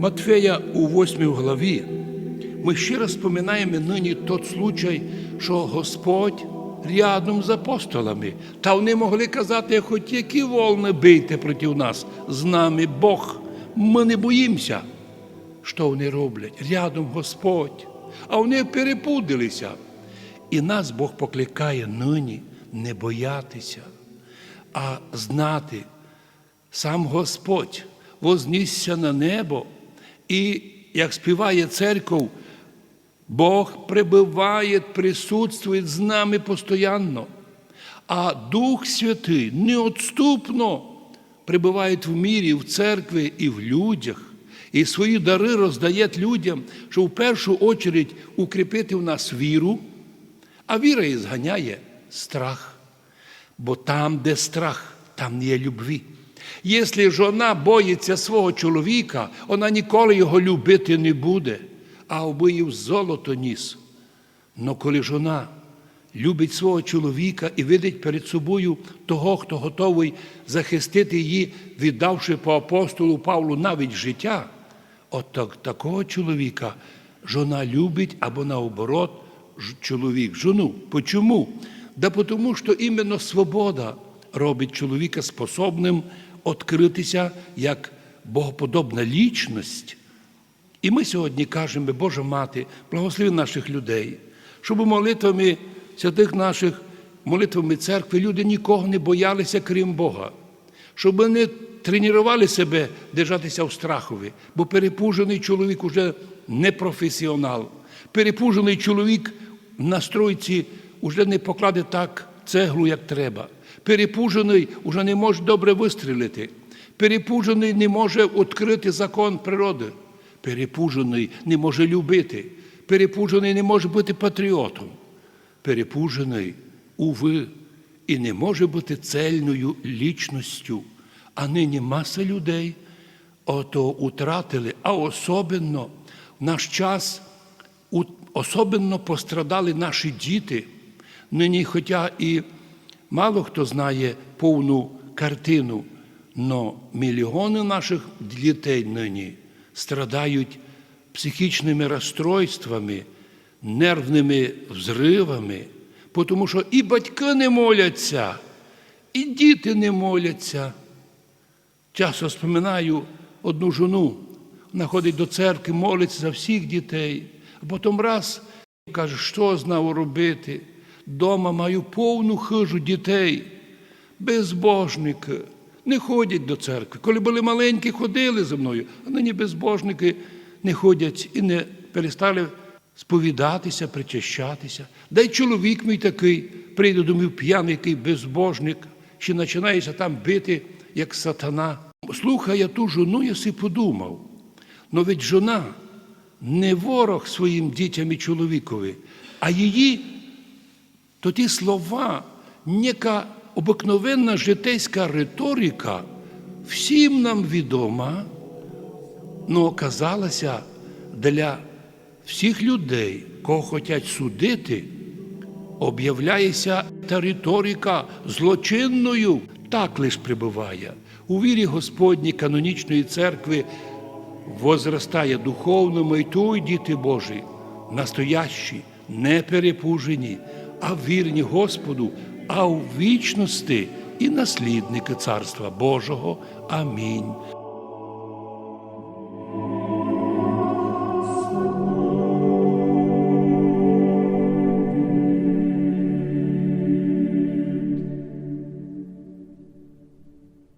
Матфея у 8 главі ми ще раз споминаємо нині тот случай, що Господь рядом з апостолами. Та вони могли казати, хоч які волни бийте проти нас, з нами Бог. Ми не боїмося. Що вони роблять? Рядом Господь. А вони перепудилися. І нас Бог покликає нині не боятися, а знати, сам Господь вознісся на небо, і, як співає церков, Бог прибуває, присутствує з нами постоянно, а Дух Святий неотступно прибуває в мірі, в церкві і в людях, і свої дари роздає людям, щоб в першу очередь укріпити в нас віру, а віра і зганяє страх. Бо там, де страх, там не є любві. Якщо жона боїться свого чоловіка, вона ніколи його любити не буде, а аби їй в золото ніс. Но коли жона любить свого чоловіка і видить перед собою того, хто готовий захистити її, віддавши по апостолу Павлу навіть життя, от так, такого чоловіка жона любить або наоборот, чоловік жону. Почому? Да тому, що іменно свобода робить чоловіка способним відкритися як богоподобна лічність. І ми сьогодні кажемо, Божа Мати, благослови наших людей, щоб молитвами святих наших, молитвами церкви люди нікого не боялися, крім Бога, щоб вони тренували себе держатися в страхові, бо перепужений чоловік уже не професіонал. Перепужений чоловік на стройці вже не покладе так цеглу, як треба. Перепужений уже не може добре вистрілити. Перепужений не може відкрити закон природи. Перепужений не може любити. Перепужений не може бути патріотом. Перепужений, уви, і не може бути цельною лічністю. А нині маса людей ото утратили, а особенно в наш час особенно пострадали наші діти. Нині, хоча і мало хто знає повну картину, но мільйони наших дітей нині страдають психічними розстройствами, нервними взривами, тому що і батьки не моляться, і діти не моляться. Часто споминаю одну жону, вона ходить до церкви, молиться за всіх дітей, а потім раз каже, що знав робити. Дома маю повну хижу дітей, безбожники, не ходять до церкви. Коли були маленькі, ходили за мною, а нині безбожники не ходять і не перестали сповідатися, причащатися. Дай чоловік мій такий, прийде до мене п'яний який безбожник, ще починається там бити, як сатана. Слухай, я ту жону, я си подумав. Но ведь жона не ворог своїм дітям і чоловікові, а її то ті слова, яка обикновенна житейська риторика, всім нам відома, но оказалася для всіх людей, кого хочуть судити, об'являється та риторика злочинною, так лиш прибуває. У вірі Господній канонічної церкви возростає духовно і діти Божі, настоящі, не перепужені, а вірні Господу, а у вічності і наслідники Царства Божого. Амінь.